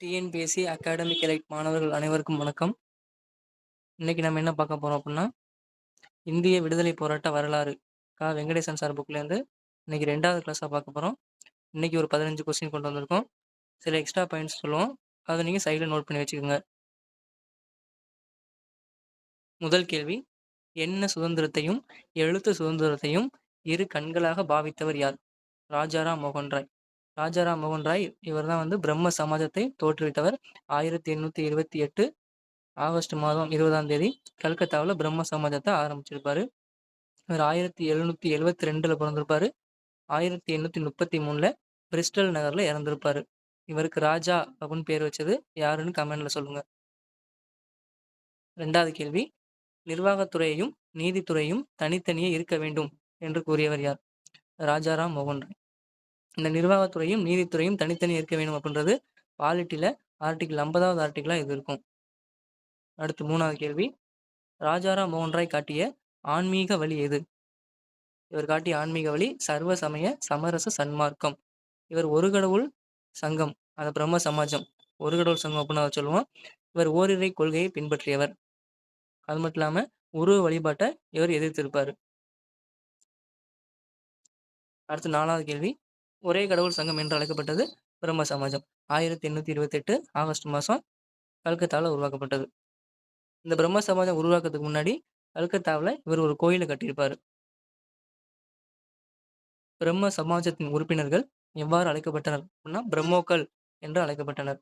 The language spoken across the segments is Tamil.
டிஎன்பிஎஸ்சி அகாடமிக் எலைட் மாணவர்கள் அனைவருக்கும் வணக்கம். இன்னைக்கு நம்ம என்ன பார்க்க போறோம் அப்படின்னா இந்திய விடுதலை போராட்ட வரலாறு கா. வெங்கடேசன் சார் புக்லேருந்து இன்னைக்கு ரெண்டாவது கிளாஸாக பார்க்க போகிறோம் இன்னைக்கு ஒரு பதினஞ்சு கொஸ்டின் கொண்டு வந்திருக்கோம். சில எக்ஸ்ட்ரா பாயிண்ட்ஸ் சொல்லுவோம். அதை நீங்கள் சைடில் நோட் பண்ணி வச்சுக்கோங்க. முதல் கேள்வி என்ன சுதந்திரத்தையும் எழுத்து சுதந்திரத்தையும் இரு கண்களாக பாவித்தவர் யார்? ராஜாராம் மோகன் ராய். ராஜாராம் மோகன் ராய் இவர் தான் வந்து பிரம்ம சமாஜத்தை தோற்றுவித்தவர். ஆயிரத்தி எண்ணூற்றி இருபத்தி எட்டு ஆகஸ்ட் மாதம் இருபதாம் தேதி கல்கத்தாவில் பிரம்ம சமாஜத்தை ஆரம்பிச்சிருப்பாரு. இவர் ஆயிரத்தி எழுநூற்றி எழுவத்தி ரெண்டில் பிறந்திருப்பாரு. ஆயிரத்தி எண்ணூற்றி முப்பத்தி மூணில் பிரிஸ்டல் நகரில் இறந்திருப்பாரு. இவருக்கு ராஜா அப்படின்னு பேர் வச்சது யாருன்னு கமெண்ட்ல சொல்லுங்க. ரெண்டாவது கேள்வி நிர்வாகத்துறையையும் நீதித்துறையும் தனித்தனியே இருக்க வேண்டும் என்று கூறியவர் யார்? ராஜாராம் மோகன் ராய் இந்த நிர்வாகத்துறையும் நீதித்துறையும் தனித்தனி இருக்க வேண்டும் அப்படின்றது பாலிட்டியில் ஆர்டிகிள் ஐம்பதாவது ஆர்டிகிளா இது இருக்கும். அடுத்து மூணாவது கேள்வி. ராஜாராம் மோகன் ராய் காட்டிய ஆன்மீக வழி எது? இவர் காட்டிய ஆன்மீக வழி சர்வ சமய சமரச சன்மார்க்கம். இவர் ஒரு கடவுள் சங்கம் அந்த பிரம்ம சமாஜம். ஒரு கடவுள் சங்கம் அப்படின்னு சொல்லுவோம். இவர் ஓரிரை கொள்கையை பின்பற்றியவர். அது மட்டும் இல்லாமல் உருவ வழிபாட்டை இவர் எதிர்த்திருப்பார். அடுத்து நாலாவது கேள்வி. ஒரே கடவுள் சங்கம் என்று அழைக்கப்பட்டது பிரம்ம சமாஜம். ஆயிரத்தி எண்ணூற்றி இருபத்தெட்டு ஆகஸ்ட் மாதம் கல்கத்தாவில் உருவாக்கப்பட்டது. இந்த பிரம்ம சமாஜம் உருவாக்கத்துக்கு முன்னாடி கல்கத்தாவில் இவர் ஒரு கோயிலை கட்டியிருப்பார். பிரம்ம சமாஜத்தின் உறுப்பினர்கள் எவ்வாறு அழைக்கப்பட்டனர் அப்படின்னா பிரம்மோக்கள் என்று அழைக்கப்பட்டனர்.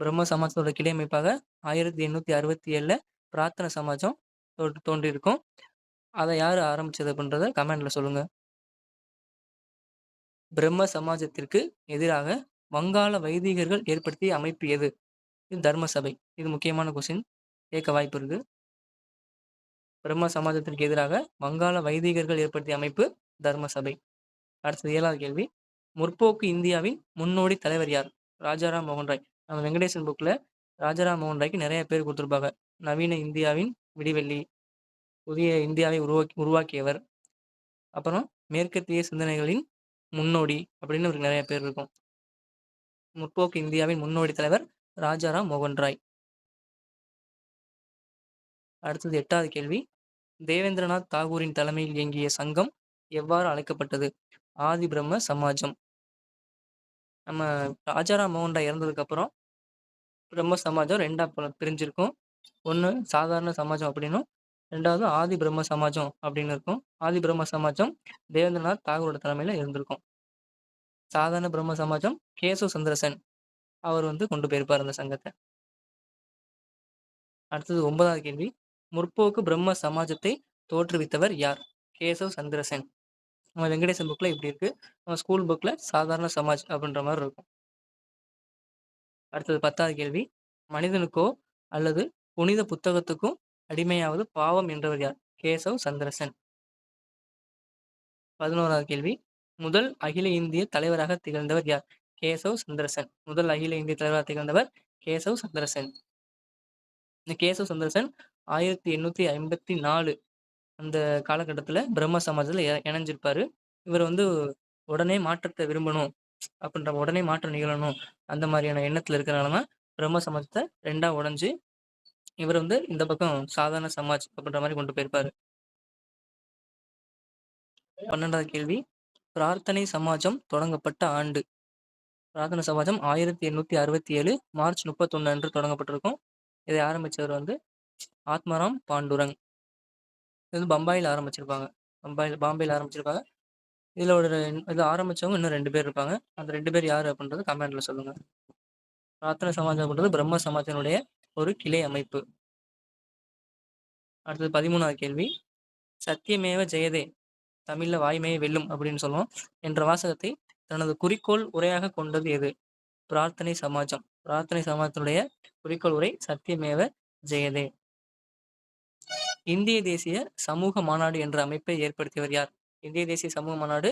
பிரம்ம சமாஜத்தோட கிளை அமைப்பாக ஆயிரத்தி எண்ணூற்றி அறுபத்தி ஏழில் பிரார்த்தனை சமாஜம் தோன்றியிருக்கும். அதை யார் ஆரம்பிச்சது அப்படின்றத கமெண்ட்ல சொல்லுங்கள் பிரம்ம சமாஜத்திற்கு எதிராக வங்காள வைதிகர்கள் ஏற்படுத்திய அமைப்பு எது? இது தர்ம சபை. இது முக்கியமான கொஸ்டின் கேட்க வாய்ப்பு இருக்கு. பிரம்ம சமாஜத்திற்கு எதிராக வங்காள வைதிகர்கள் ஏற்படுத்திய அமைப்பு தர்ம சபை. அடுத்தது ஏழாவது கேள்வி. முற்போக்கு இந்தியாவின் முன்னோடி தலைவர் யார்? ராஜாராம் மோகன் ராய். நம்ம வெங்கடேசன் புக்கில் ராஜாராம் மோகன் ராய்க்கு நிறைய பேர் கொடுத்துருப்பாங்க. நவீன இந்தியாவின் விடிவெள்ளி புதிய இந்தியாவை உருவாக்கி உருவாக்கியவர். அப்புறம் மேற்கத்திய சிந்தனைகளின் முன்னோடி அப்படின்னு இவருக்கு நிறைய பேர் இருக்கும். முற்போக்கு இந்தியாவின் முன்னோடி தலைவர் ராஜாராம் மோகன் ராய் அடுத்தது எட்டாவது கேள்வி. தேவேந்திரநாத் தாகூரின் தலைமையில் இயங்கிய சங்கம் எவ்வாறு அழைக்கப்பட்டது? ஆதி பிரம்ம சமாஜம். நம்ம ராஜாராம் மோகன் ராய் இறந்ததுக்கு அப்புறம் பிரம்ம சமாஜம் ரெண்டா பிரிஞ்சிருக்கும். ஒன்று சாதாரண சமாஜம் அப்படின்னும் ரெண்டாவது ஆதி பிரம்ம சமாஜம் அப்படின்னு இருக்கும். ஆதி பிரம்ம சமாஜம் தேவேந்திரநாத் தாகூரோட தலைமையில் இருந்திருக்கும். சாதாரண பிரம்ம சமாஜம் கேசவ சந்திரசன் அவர் வந்து கொண்டு போயிருப்பார் அந்த சங்கத்தை. அடுத்தது ஒன்பதாவது கேள்வி. முற்போக்கு பிரம்ம சமாஜத்தை தோற்றுவித்தவர் யார்? கேசவ் சந்திரசன். நம்ம வெங்கடேசன் புக்கில் இப்படி இருக்கு. நம்ம ஸ்கூல் புக்கில் சாதாரண சமாஜ் அப்படின்ற மாதிரி இருக்கும். அடுத்தது பத்தாவது கேள்வி. மனிதனுக்கோ அல்லது புனித புத்தகத்துக்கும் அடிமையாவது பாவம் என்றவர் யார்? கேசவ் சந்திரசன். பதினோராவது கேள்வி. முதல் அகில இந்திய தலைவராக திகழ்ந்தவர் யார்? கேசவ் சந்திரசன். முதல் அகில இந்திய தலைவராக திகழ்ந்தவர் கேசவ் சந்திரசன். இந்த கேசவ் சந்திரசன் ஆயிரத்தி எண்ணூற்றி ஐம்பத்தி நாலு அந்த காலகட்டத்தில் பிரம்ம சமாஜத்தில் இணைஞ்சிருப்பாரு. இவர் வந்து உடனே மாற்றத்தை விரும்பணும் அப்படின்ற உடனே மாற்றம் நிகழணும் அந்த மாதிரியான எண்ணத்தில் இருக்கிறனால தான் பிரம்ம சமாஜத்தை ரெண்டா உடஞ்சி இவர் வந்து இந்த பக்கம் சாதாரண சமாஜ் அப்படின்ற மாதிரி கொண்டு போயிருப்பாரு. பன்னெண்டாவது கேள்வி. பிரார்த்தனை சமாஜம் தொடங்கப்பட்ட ஆண்டு. பிரார்த்தனை சமாஜம் ஆயிரத்தி எண்ணூத்தி அறுபத்தி ஏழு மார்ச் முப்பத்தொன்னு அன்று தொடங்கப்பட்டிருக்கும். இதை ஆரம்பிச்சவர் வந்து ஆத்மராம் பாண்டுரங். இது வந்து பம்பாயில் ஆரம்பிச்சிருப்பாங்க. பம்பாயில் பாம்பேயில் ஆரம்பிச்சிருப்பாங்க. இதில் ஒரு இது ஆரம்பித்தவங்க இன்னும் ரெண்டு பேர் இருப்பாங்க. அந்த ரெண்டு பேர் யார் அப்படின்றது கமெண்ட்ல சொல்லுங்கள் பிரார்த்தனை சமாஜம் அப்படின்றது பிரம்ம சமாஜனுடைய ஒரு கிளை அமைப்பு. அடுத்தது பதிமூணாவது கேள்வி. சத்தியமேவ ஜெயதே தமிழ்ல வாய்மையை வெல்லும் அப்படின்னு சொல்லுவோம். என்ற வாசகத்தை தனது குறிக்கோள் உரையாக கொண்டது எது? பிரார்த்தனை சமாஜம். பிரார்த்தனை சமாஜத்தினுடைய குறிக்கோள் உரை சத்தியமேவ ஜெயதே இந்திய தேசிய சமூக மாநாடு என்ற அமைப்பை ஏற்படுத்தியவர் யார்? இந்திய தேசிய சமூக மாநாடு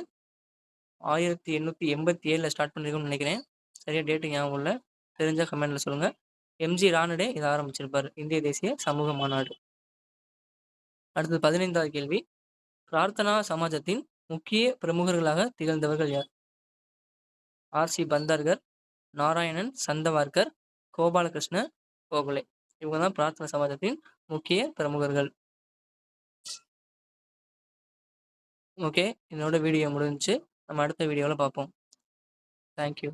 ஆயிரத்தி எண்ணூற்றி எண்பத்தி ஏழில் ஸ்டார்ட் பண்ணிருக்கோம்னு நினைக்கிறேன். சரியா டேட்டு ஞாபகம் இல்லை. தெரிஞ்ச கமெண்ட்ல சொல்லுங்க. எம்ஜி ரானடே இதை ஆரம்பிச்சிருப்பார். இந்திய தேசிய சமூக மாநாடு. அடுத்தது பதினைந்தாவது கேள்வி. பிரார்த்தனா சமாஜத்தின் முக்கிய பிரமுகர்களாக திகழ்ந்தவர்கள் யார்? ஆர். சி. பந்தார்கர் நாராயணன் சந்தவார்கர் கோபாலகிருஷ்ண கோகுலே. இவங்க தான் பிரார்த்தனா சமாஜத்தின் முக்கிய பிரமுகர்கள். ஓகே. என்னோட வீடியோ முடிஞ்சு நம்ம அடுத்த வீடியோவில் பார்ப்போம். தேங்க்யூ